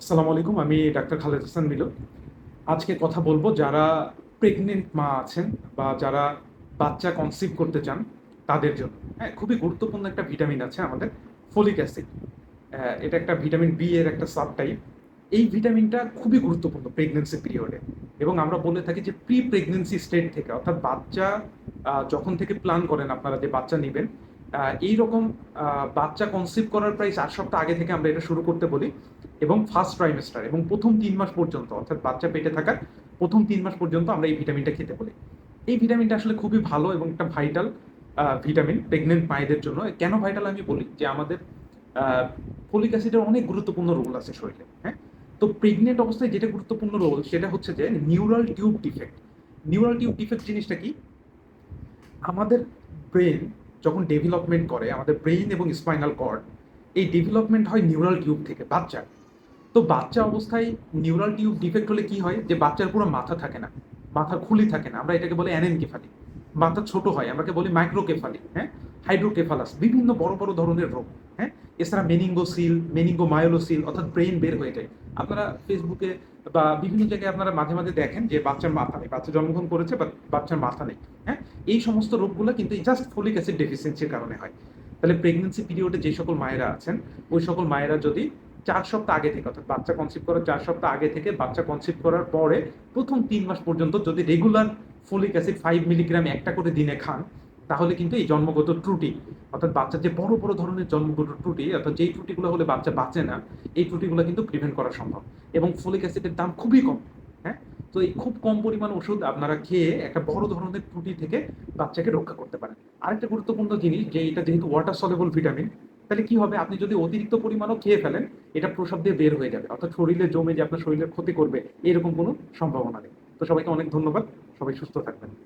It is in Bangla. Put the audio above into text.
আসসালামু আলাইকুম, আমি ডাক্তার খালেদ হাসান মিলু আজকে কথা বলব যারা প্রেগনেন্ট মা আছেন বা যারা বাচ্চা কনসিভ করতে চান তাদের জন্য। হ্যাঁ খুবই গুরুত্বপূর্ণ একটা ভিটামিন আছে আমাদের ফলিক অ্যাসিড এটা একটা ভিটামিন বি এর একটা সাব টাইপ এই ভিটামিনটা খুবই গুরুত্বপূর্ণ প্রেগনেন্সি পিরিয়ডে এবং আমরা বলে থাকি যে প্রি প্রেগনেন্সি স্টেট থেকে, অর্থাৎ বাচ্চা যখন থেকে প্ল্যান করেন আপনারা যে বাচ্চা নেবেন এই রকম বাচ্চা কনসিভ করার প্রায় চার সপ্তাহ আগে থেকে আমরা এটা শুরু করতে বলি এবং ফার্স্ট ট্রাইমেস্টার এবং প্রথম তিন মাস পর্যন্ত, অর্থাৎ বাচ্চা পেটে থাকার প্রথম তিন মাস পর্যন্ত আমরা এই ভিটামিনটা খেতে বলি। এই ভিটামিনটা আসলে খুবই ভালো এবং একটা ভাইটাল ভিটামিন প্রেগনেন্ট মায়েদের জন্য। কেন ভাইটাল আমি বলি? যে আমাদের ফলিক অ্যাসিডের অনেক গুরুত্বপূর্ণ রোল আছে শরীরে হ্যাঁ? তো প্রেগনেন্ট অবস্থায় যেটা গুরুত্বপূর্ণ রোল সেটা হচ্ছে যে neural tube defect neural tube defect জিনিসটা কি? আমাদের ব্রেন যখন ডেভেলপমেন্ট করে, আমাদের ব্রেইন এবং স্পাইনাল কর্ড এই ডেভেলপমেন্ট হয় নিউরাল টিউব থেকে, বাচ্চার। তো বাচ্চা অবস্থায় নিউরাল টিউব ডিফেক্ট হলে কি হয়? যে বাচ্চার পুরো মাথা থাকে না, মাথা খুলি থাকে না। আমরা এটাকে বলি অ্যানেনকেফালি। মাথা ছোট হয়, আমরাকে বলি মাইক্রোকেফালি হ্যাঁ? হাইড্রোকেফালাস, বিভিন্ন বড় বড় ধরনের রোগ হ্যাঁ? এছাড়া মেনিঙ্গোসিল মেনিঙ্গো মায়োলোসিল অর্থাৎ ব্রেন বের হয়ে যায়। আপনারা ফেসবুকে বা বিভিন্ন জায়গায় আপনারা মাঝে মাঝে দেখেন যে বাচ্চার মাথা নেই, বাচ্চা জন্মগ্রহণ করেছে বা বাচ্চার মাথা নেই হ্যাঁ? এই সমস্ত রোগগুলো কিন্তু জাস্ট ফলিক অ্যাসিড ডেফিসিয়েন্সির কারণে হয়। তাহলে প্রেগনেন্সি পিরিয়ডে যে সকল মায়েরা আছেন, ওই সকল মায়েরা যদি চার সপ্তাহ আগে থেকে, অর্থাৎ বাচ্চা কনসিভ করার চার সপ্তাহ আগে থেকে বাচ্চা কনসিভ করার পরে প্রথম তিন মাস পর্যন্ত যদি regular folic acid five milligram একটা করে দিনে খান তাহলে কিন্তু এই জন্মগত ত্রুটি, অর্থাৎ বাচ্চার যে বড় বড় ধরনের জন্মগত ত্রুটি, অর্থাৎ যেই ত্রুটিগুলো হলে বাচ্চা বাঁচে না, এই ত্রুটিগুলো কিন্তু প্রিভেন্ট করা সম্ভব। এবং ফলিক অ্যাসিডের দাম খুবই কম হ্যাঁ? তো এই খুব কম পরিমাণ ওষুধ আপনারা খেয়ে একটা বড় ধরনের ত্রুটি থেকে বাচ্চাকে রক্ষা করতে পারেন। আরেকটা গুরুত্বপূর্ণ জিনিস, যে এটা যেহেতু ওয়াটার সলেবল ভিটামিন তাহলে কি হবে? আপনি যদি অতিরিক্ত পরিমাণও খেয়ে ফেলেন, এটা প্রসাব দিয়ে বের হয়ে যাবে। অর্থাৎ শরীরে জমে যে আপনার শরীরের ক্ষতি করবে, এরকম কোনো সম্ভাবনা নেই। তো সবাইকে অনেক ধন্যবাদ। সবাই সুস্থ থাকবেন।